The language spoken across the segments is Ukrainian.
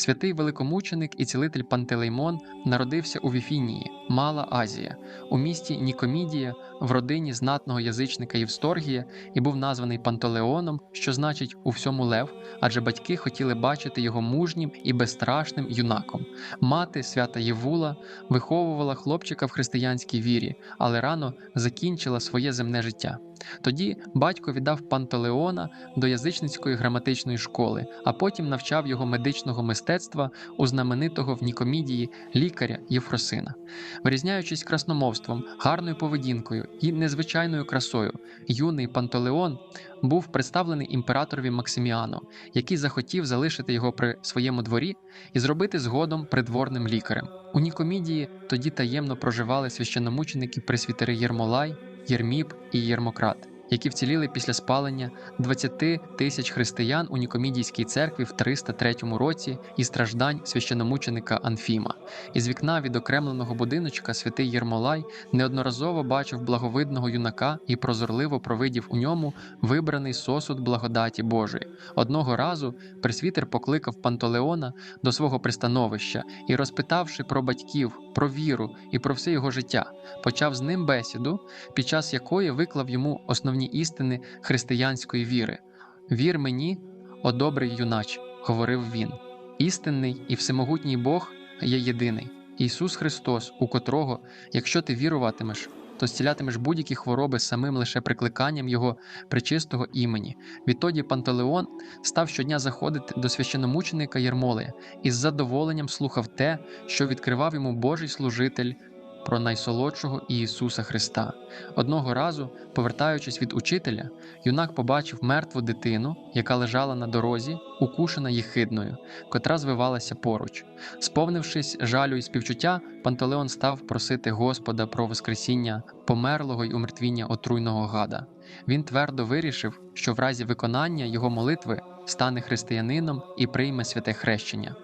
Святий великомученик і цілитель Пантелеймон народився у Віфінії, Мала Азія, у місті Нікомідія, в родині знатного язичника Євсторгія і був названий Пантелеоном, що значить у всьому лев, адже батьки хотіли бачити його мужнім і безстрашним юнаком. Мати, свята Євула, виховувала хлопчика в християнській вірі, але рано закінчила своє земне життя. Тоді батько віддав Пантелеона до язичницької граматичної школи, а потім навчав його медичного мистецтва у знаменитого в Нікомідії лікаря Єфросина. Вирізняючись красномовством, гарною поведінкою і незвичайною красою, юний Пантелеон був представлений імператорові Максиміану, який захотів залишити його при своєму дворі і зробити згодом придворним лікарем. У Нікомідії тоді таємно проживали священномученики пресвітери Єрмолай, Єрміп і Єрмократ, які вціліли після спалення 20 тисяч християн у Нікомідійській церкві в 303 році і страждань священомученика Анфіма. Із вікна відокремленого будиночка святий Єрмолай неодноразово бачив благовидного юнака і прозорливо провидів у ньому вибраний сосуд благодаті Божої. Одного разу пресвітер покликав Пантелеона до свого пристановища і, розпитавши про батьків, про віру і про все його життя, почав з ним бесіду, під час якої виклав йому основні істини християнської віри. Вір мені, о добрий юнач, говорив він. Істинний і всемогутній Бог є єдиний, Ісус Христос, у котрого, якщо ти віруватимеш, то зцілятимеш будь-які хвороби самим лише прикликанням Його пречистого імені. Відтоді Пантелеон став щодня заходити до священомученика Єрмолея і з задоволенням слухав те, що відкривав йому Божий служитель про найсолодшого Ісуса Христа. Одного разу, повертаючись від учителя, юнак побачив мертву дитину, яка лежала на дорозі, укушена їхидною, котра звивалася поруч. Сповнившись жалю і співчуття, Пантелеон став просити Господа про воскресіння померлого й умертвіння отруйного гада. Він твердо вирішив, що в разі виконання його молитви стане християнином і прийме святе хрещення.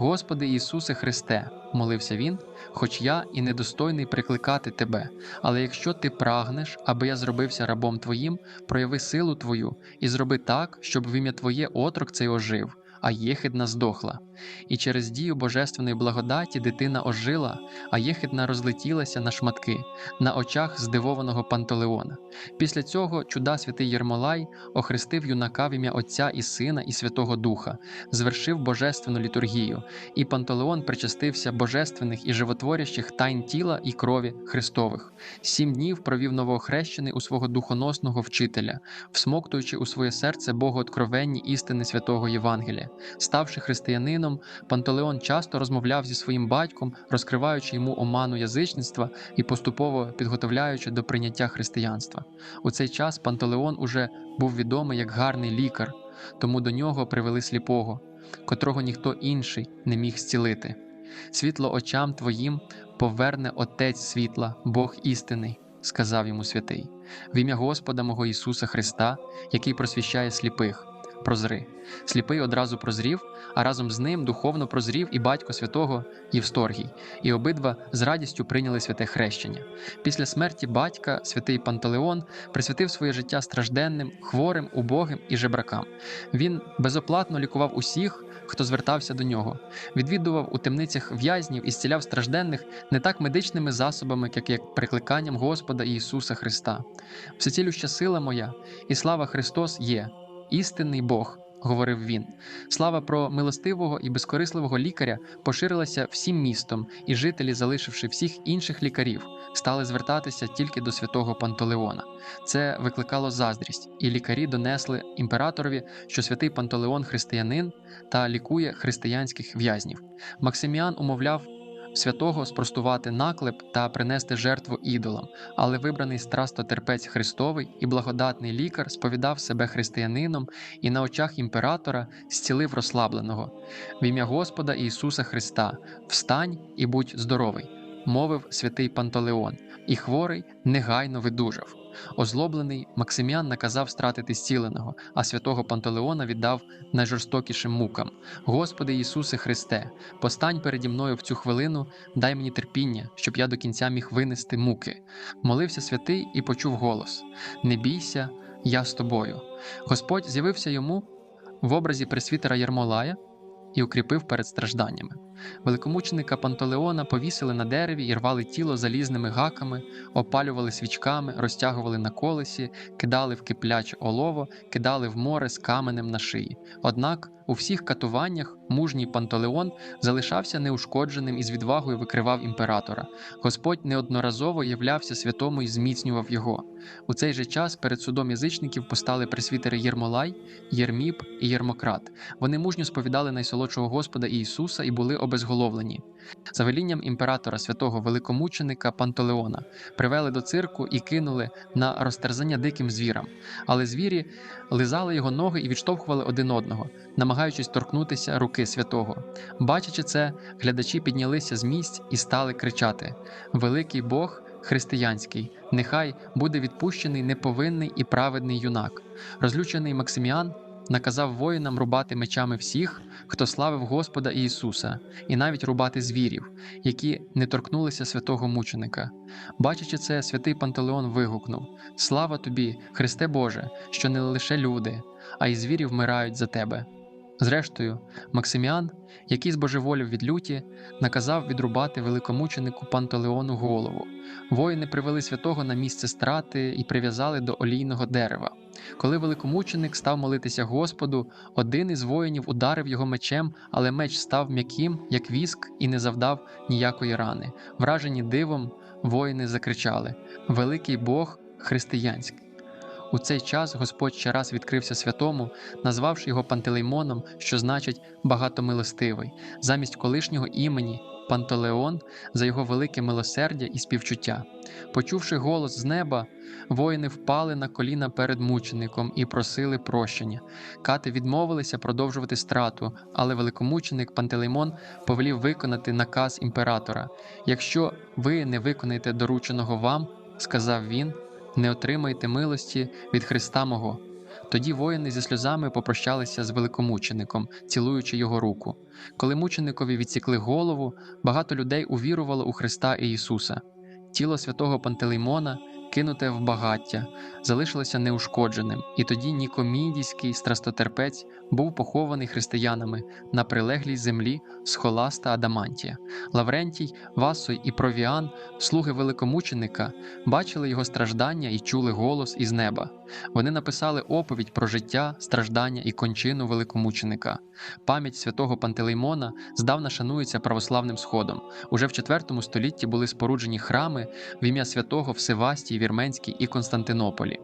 Господи Ісусе Христе, молився він, хоч я і недостойний прикликати Тебе, але якщо ти прагнеш, аби я зробився рабом Твоїм, прояви силу Твою і зроби так, щоб в ім'я Твоє отрок цей ожив, а єхидна здохла. І через дію божественної благодаті дитина ожила, а єхидна розлетілася на шматки на очах здивованого Пантелеона. Після цього чуда святий Єрмолай охрестив юнака в ім'я Отця і Сина і Святого Духа, звершив божественну літургію, і Пантелеон причастився божественних і животворящих тайн тіла і крові Христових. Сім днів провів новоохрещений у свого духоносного вчителя, всмоктуючи у своє серце богооткровенні істини святого Євангелія. Ставши християнином, Пантелеон часто розмовляв зі своїм батьком, розкриваючи йому оману язичництва і поступово підготовляючи до прийняття християнства. У цей час Пантелеон уже був відомий як гарний лікар, тому до нього привели сліпого, котрого ніхто інший не міг зцілити. Світло очам твоїм поверне Отець світла, Бог істинний, сказав йому святий, в ім'я Господа мого Ісуса Христа, який просвіщає сліпих. Прозри. Сліпий одразу прозрів, а разом з ним духовно прозрів і батько святого Євсторгій, і обидва з радістю прийняли святе хрещення. Після смерті батька святий Пантелеон присвятив своє життя стражденним, хворим, убогим і жебракам. Він безоплатно лікував усіх, хто звертався до нього, відвідував у темницях в'язнів і зціляв стражденних не так медичними засобами, як як прикликанням Господа Ісуса Христа. Всецілюща сила моя, і слава Христос є, істинний Бог говорив він. Слава про милостивого і безкорисливого лікаря поширилася всім містом, і жителі, залишивши всіх інших лікарів, стали звертатися тільки до святого Пантелеона. Це викликало заздрість, і лікарі донесли імператорові, що святий Пантелеон християнин та лікує християнських в'язнів. Максиміан умовляв святого спростувати наклеп та принести жертву ідолам, але вибраний страстотерпець Христовий і благодатний лікар сповідав себе християнином і на очах імператора зцілив розслабленого. В ім'я Господа Ісуса Христа, встань і будь здоровий, мовив святий Пантелеон, і хворий негайно видужав. Озлоблений Максиміан наказав стратити зціленого, а святого Пантелеона віддав найжорстокішим мукам. Господи Ісусе Христе, постань переді мною в цю хвилину, дай мені терпіння, щоб я до кінця міг винести муки. Молився святий і почув голос: Не бійся, я з тобою. Господь з'явився йому в образі пресвітера Єрмолая і укріпив перед стражданнями. Великомученика Пантелеона повісили на дереві і рвали тіло залізними гаками, опалювали свічками, розтягували на колесі, кидали в кипляче олово, кидали в море з каменем на шиї. Однак у всіх катуваннях мужній Пантелеон залишався неушкодженим і з відвагою викривав імператора. Господь неодноразово являвся святому і зміцнював його. У цей же час перед судом язичників постали пресвітери Єрмолай, Єрміп і Єрмократ. Вони мужньо сповідали найсолодшого Господа Ісуса і були обезголовлені. За велінням імператора святого великомученика Пантелеона привели до цирку і кинули на розтерзання диким звірам. Але звірі лизали його ноги і відштовхували один одного, намагаючись торкнутися руки святого. Бачачи це, глядачі піднялися з місць і стали кричати: Великий Бог християнський, нехай буде відпущений неповинний і праведний юнак. Розлючений Максиміан наказав воїнам рубати мечами всіх, хто славив Господа Ісуса, і навіть рубати звірів, які не торкнулися святого мученика. Бачачи це, святий Пантелеон вигукнув: Слава тобі, Христе Боже, що не лише люди, а й звірі вмирають за тебе. Зрештою, Максиміан, який збожеволів від люті, наказав відрубати великомученику Пантелеону голову. Воїни привели святого на місце страти і прив'язали до олійного дерева. Коли великомученик став молитися Господу, один із воїнів ударив його мечем, але меч став м'яким, як віск, і не завдав ніякої рани. Вражені дивом, воїни закричали: Великий Бог християнський. У цей час Господь ще раз відкрився святому, назвавши його Пантелеймоном, що значить багатомилостивий, замість колишнього імені Пантелеон за його велике милосердя і співчуття. Почувши голос з неба, воїни впали на коліна перед мучеником і просили прощення. Кати відмовилися продовжувати страту, але великомученик Пантелеймон повелів виконати наказ імператора. Якщо ви не виконаєте дорученого вам, сказав він не отримайте милості від Христа мого. Тоді воїни зі сльозами попрощалися з великомучеником, цілуючи його руку. Коли мученикові відсікли голову, багато людей увірувало у Христа і Ісуса. Тіло святого Пантелеймона, кинуте в багаття, залишилося неушкодженим, і тоді Нікомідійський страстотерпець був похований християнами на прилеглій землі схоласта Адамантія. Лаврентій, Васой і Провіан, слуги великомученика, бачили його страждання і чули голос із неба. Вони написали оповідь про життя, страждання і кончину великомученика. Пам'ять святого Пантелеймона здавна шанується православним сходом. Уже в IV столітті були споруджені храми в ім'я святого в Севастії, Вірменській і Константинополі.